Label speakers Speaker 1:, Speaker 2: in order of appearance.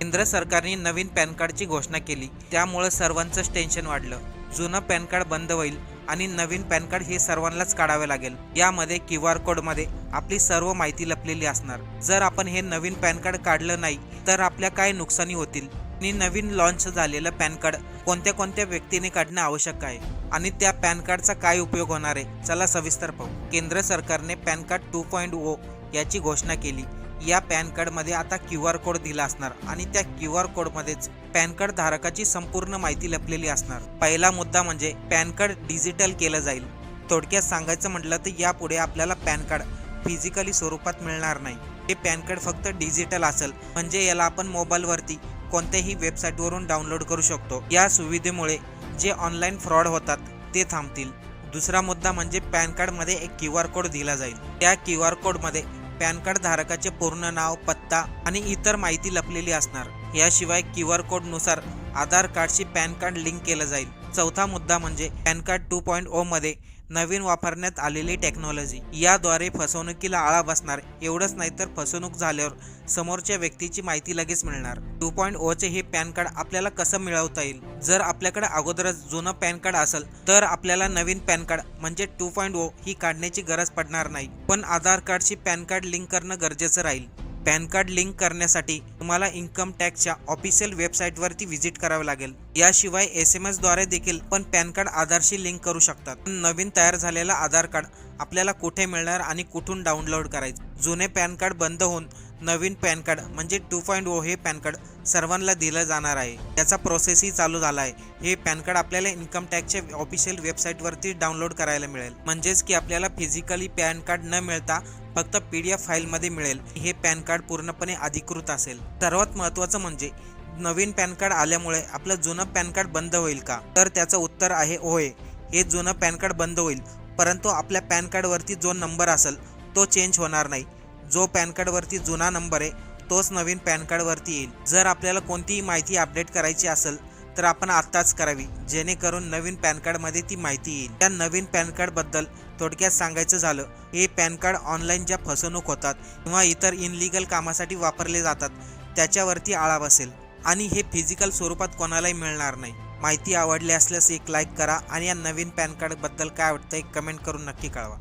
Speaker 1: केंद्र सरकारने नवीन पॅन कार्डची घोषणा केली. त्यामुळं सर्वांचंच टेन्शन वाढलं. जुनं पॅन कार्ड बंद होईल आणि नवीन पॅन कार्ड हे सर्वांनाच काढावे लागेल. यामध्ये क्यू आर कोडमध्ये आपली सर्व माहिती लपलेली असणार. जर आपण हे नवीन पॅन कार्ड काढलं नाही तर आपल्या काय नुकसानी होतील? आणि नवीन लॉन्च झालेलं पॅन कार्ड कोणत्या कोणत्या व्यक्तीने काढणं आवश्यक आहे? आणि त्या पॅन कार्डचा काय उपयोग होणार आहे? चला सविस्तर पाहू. केंद्र सरकारने PAN card two point O याची घोषणा केली. या पॅन कार्डमध्ये आता क्यू आर कोड दिला असणार आणि त्या क्यू आर कोडमध्येच पॅन कार्ड धारकाची संपूर्ण माहिती लपलेली असणार. पहिला मुद्दा म्हणजे पॅन कार्ड डिजिटल केलं जाईल. थोडक्यात सांगायचं म्हटलं तर यापुढे आपल्याला पॅन कार्ड फिजिकली स्वरूपात मिळणार नाही. हे पॅन कार्ड फक्त डिजिटल असेल म्हणजे याला आपण मोबाईलवरती कोणत्याही वेबसाईटवरून डाउनलोड करू शकतो. या सुविधेमुळे जे ऑनलाईन फ्रॉड होतात ते थांबतील. दुसरा मुद्दा म्हणजे पॅन कार्डमध्ये एक क्यू आर कोड दिला जाईल. त्या क्यू आर कोडमध्ये पॅन कार्ड धारकाचे पूर्ण नाव पत्ता आणि इतर माहिती लपलेली असणार. याशिवाय क्यू आर कोडनुसार आधार कार्डशी पॅन कार्ड लिंक केलं जाईल. चौथा मुद्दा म्हणजे PAN card two point O मध्ये नवीन वापरण्यात आलेली टेक्नॉलॉजी याद्वारे फसवणुकीला आळा बसणार. एवढंच नाही तर फसवणूक झाल्यावर समोरच्या व्यक्तीची माहिती लगेच मिळणार. टू पॉईंट ओचे हे पॅन कार्ड आपल्याला कसं मिळवता येईल? जर आपल्याकडे अगोदरच जुनं पॅन कार्ड असेल तर आपल्याला नवीन पॅन कार्ड म्हणजे टू पॉईंट ओ ही काढण्याची गरज पडणार नाही. पण आधार कार्डशी पॅन कार्ड लिंक करणं गरजेचं राहील. पॅन कार्ड लिंक करण्यासाठी तुम्हाला इन्कम टॅक्सच्या ऑफिशियल वेबसाईटवरती व्हिजिट करावं लागेल. याशिवाय एस एम एसद्वारे देखील पण पॅन कार्ड आधारशी लिंक करू शकतात. पण नवीन तयार झालेला आधार कार्ड आपल्याला कुठे मिळणार आणि कुठून डाउनलोड करायचं? जुने पॅन कार्ड बंद होऊन नवीन पॅन कार्ड म्हणजे टू पॉईंट ओ हे पॅन कार्ड सर्वांना दिलं जाणार आहे. त्याचा प्रोसेसही चालू झाला आहे. हे पॅन कार्ड आपल्याला इन्कम टॅक्सच्या ऑफिशियल वेबसाईटवरती डाउनलोड करायला मिळेल. म्हणजेच की आपल्याला फिजिकली पॅन कार्ड न मिळता फक्त पी डी एफ फाईलमध्ये मिळेल. हे पॅन कार्ड पूर्णपणे अधिकृत असेल. सर्वात महत्त्वाचं म्हणजे नवीन पॅन कार्ड आल्यामुळे आपलं जुनं पॅन कार्ड बंद होईल का? तर त्याचं उत्तर आहे होय. हे जुनं पॅन कार्ड बंद होईल परंतु आपल्या पॅन कार्डवरती जो नंबर असेल तो चेंज होणार नाही. जो पॅन कार्डवरती जुना नंबर आहे तोच नवीन पॅन कार्डवरती येईल. जर आपल्याला कोणतीही माहिती अपडेट करायची असेल तर आपण आत्ताच करावी जेणेकरून नवीन पॅन कार्डमध्ये ती माहिती येईल. त्या नवीन पॅन कार्डबद्दल थोडक्यात सांगायचं झालं हे पॅन कार्ड ऑनलाईन ज्या फसवणूक होतात किंवा इतर इनलिगल कामासाठी वापरले जातात त्याच्यावरती आळा बसेल. आणि हे फिजिकल स्वरूपात कोणालाही मिळणार नाही. माहिती आवडली असल्यास एक लाईक करा आणि या नवीन पॅन कार्डबद्दल काय वाटतं एक कमेंट करून नक्की कळवा.